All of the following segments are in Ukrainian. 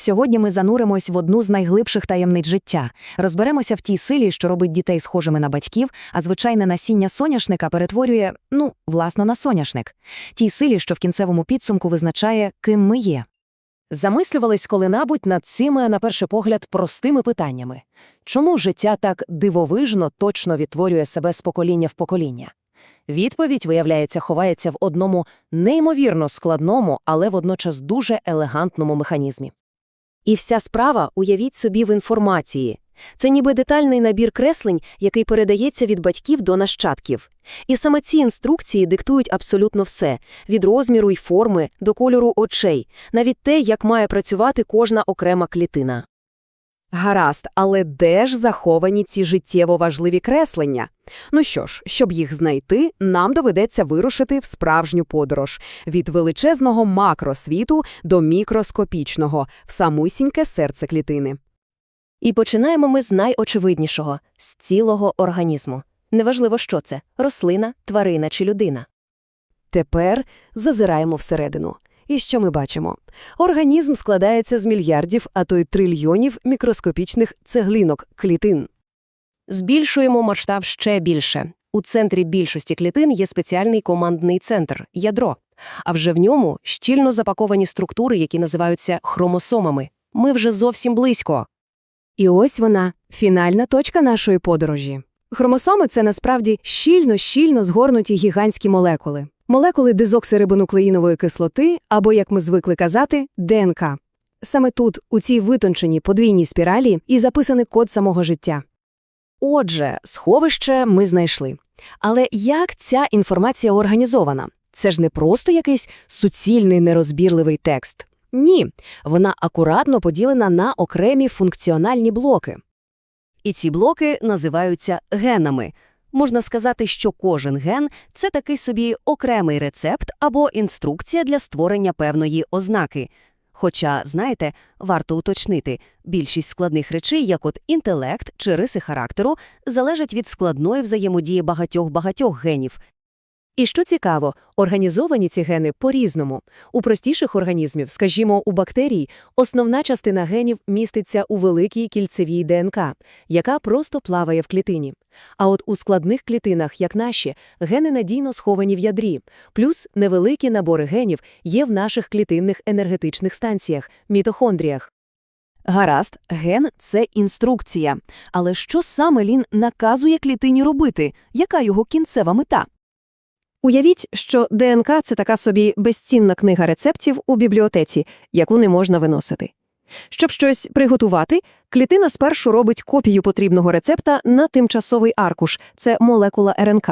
Сьогодні ми зануримось в одну з найглибших таємниць життя, розберемося в тій силі, що робить дітей схожими на батьків, а звичайне насіння соняшника перетворює, ну, власно, на соняшник. Тій силі, що в кінцевому підсумку визначає, ким ми є. Замислювались коли-небудь над цими, на перший погляд, простими питаннями. Чому життя так дивовижно точно відтворює себе з покоління в покоління? Відповідь, виявляється, ховається в одному неймовірно складному, але водночас дуже елегантному механізмі. І вся справа, уявіть собі, в інформації. Це ніби детальний набір креслень, який передається від батьків до нащадків. І саме ці інструкції диктують абсолютно все – від розміру й форми до кольору очей, навіть те, як має працювати кожна окрема клітина. Гаразд, але де ж заховані ці життєво важливі креслення? Ну що ж, щоб їх знайти, нам доведеться вирушити в справжню подорож від величезного макросвіту до мікроскопічного, в самусіньке серце клітини. І починаємо ми з найочевиднішого – з цілого організму. Неважливо, що це – рослина, тварина чи людина. Тепер зазираємо всередину. І що ми бачимо? Організм складається з мільярдів, а то й трильйонів мікроскопічних цеглинок, клітин. Збільшуємо масштаб ще більше. У центрі більшості клітин є спеціальний командний центр – ядро. А вже в ньому щільно запаковані структури, які називаються хромосомами. Ми вже зовсім близько. І ось вона – фінальна точка нашої подорожі. Хромосоми – це насправді щільно-щільно згорнуті гігантські молекули. Молекули дезоксирибонуклеїнової кислоти, або, як ми звикли казати, ДНК. Саме тут, у цій витонченій подвійній спіралі, і записаний код самого життя. Отже, сховище ми знайшли. Але як ця інформація організована? Це ж не просто якийсь суцільний нерозбірливий текст. Ні, вона акуратно поділена на окремі функціональні блоки. І ці блоки називаються генами. Можна сказати, що кожен ген – це такий собі окремий рецепт або інструкція для створення певної ознаки. Хоча, знаєте, варто уточнити, більшість складних речей, як от інтелект чи риси характеру, залежать від складної взаємодії багатьох-багатьох генів. І що цікаво, організовані ці гени по-різному. У простіших організмів, скажімо, у бактерій, основна частина генів міститься у великій кільцевій ДНК, яка просто плаває в клітині. А от у складних клітинах, як наші, гени надійно сховані в ядрі, плюс невеликі набори генів є в наших клітинних енергетичних станціях – мітохондріях. Гаразд, ген – це інструкція. Але що саме Лін наказує клітині робити? Яка його кінцева мета? Уявіть, що ДНК – це така собі безцінна книга рецептів у бібліотеці, яку не можна виносити. Щоб щось приготувати, клітина спершу робить копію потрібного рецепта на тимчасовий аркуш – це молекула РНК.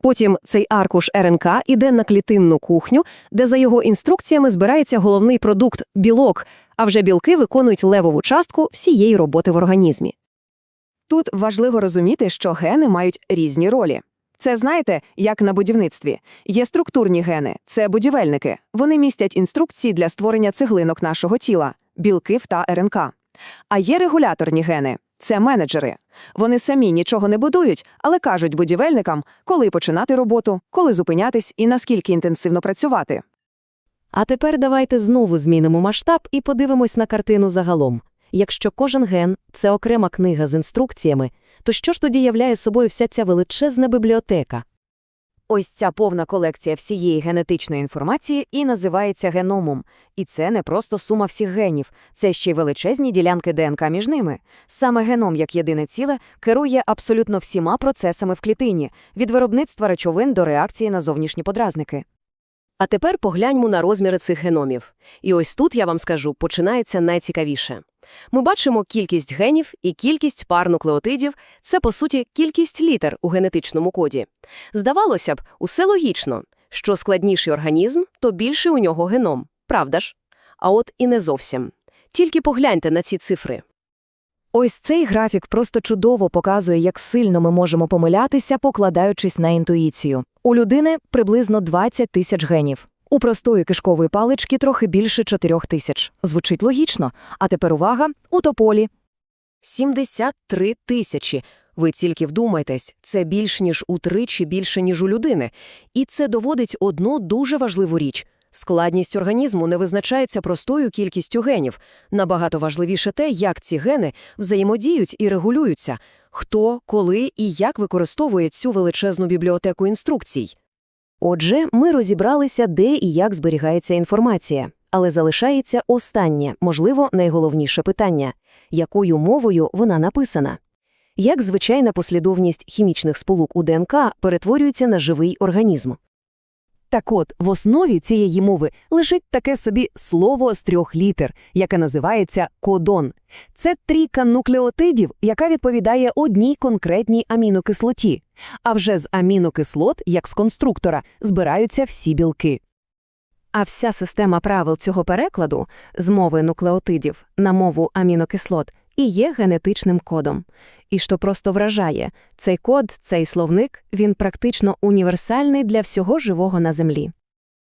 Потім цей аркуш РНК іде на клітинну кухню, де за його інструкціями збирається головний продукт – білок, а вже білки виконують левову частку всієї роботи в організмі. Тут важливо розуміти, що гени мають різні ролі. Це, знаєте, як на будівництві. Є структурні гени – це будівельники. Вони містять інструкції для створення цеглинок нашого тіла – білків та РНК. А є регуляторні гени – це менеджери. Вони самі нічого не будують, але кажуть будівельникам, коли починати роботу, коли зупинятись і наскільки інтенсивно працювати. А тепер давайте знову змінимо масштаб і подивимось на картину загалом. Якщо кожен ген – це окрема книга з інструкціями, то що ж тоді являє собою вся ця величезна бібліотека? Ось ця повна колекція всієї генетичної інформації і називається геномом. І це не просто сума всіх генів, це ще й величезні ділянки ДНК між ними. Саме геном, як єдине ціле, керує абсолютно всіма процесами в клітині, від виробництва речовин до реакції на зовнішні подразники. А тепер погляньмо на розміри цих геномів. І ось тут, я вам скажу, починається найцікавіше. Ми бачимо кількість генів і кількість пар нуклеотидів – це, по суті, кількість літер у генетичному коді. Здавалося б, усе логічно. Що складніший організм, то більший у нього геном. Правда ж? А от і не зовсім. Тільки погляньте на ці цифри. Ось цей графік просто чудово показує, як сильно ми можемо помилятися, покладаючись на інтуїцію. У людини приблизно 20 тисяч генів. У простої кишкової палички трохи більше 4 тисяч. Звучить логічно. А тепер увага, у тополі. 73 тисячі. Ви тільки вдумайтесь, це більш ніж утричі більше, ніж у людини. І це доводить одну дуже важливу річ. Складність організму не визначається простою кількістю генів. Набагато важливіше те, як ці гени взаємодіють і регулюються, хто, коли і як використовує цю величезну бібліотеку інструкцій. Отже, ми розібралися, де і як зберігається інформація. Але залишається останнє, можливо, найголовніше питання – якою мовою вона написана? Як звичайна послідовність хімічних сполук у ДНК перетворюється на живий організм? Так от, в основі цієї мови лежить таке собі слово з трьох літер, яке називається кодон. Це трійка нуклеотидів, яка відповідає одній конкретній амінокислоті. А вже з амінокислот, як з конструктора, збираються всі білки. А вся система правил цього перекладу з мови нуклеотидів на мову амінокислот і є генетичним кодом. І що просто вражає, цей код, цей словник, він практично універсальний для всього живого на Землі.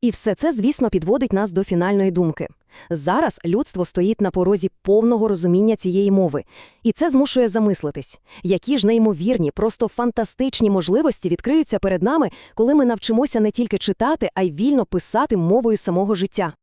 І все це, звісно, підводить нас до фінальної думки. Зараз людство стоїть на порозі повного розуміння цієї мови, і це змушує замислитись, які ж неймовірні, просто фантастичні можливості відкриються перед нами, коли ми навчимося не тільки читати, а й вільно писати мовою самого життя.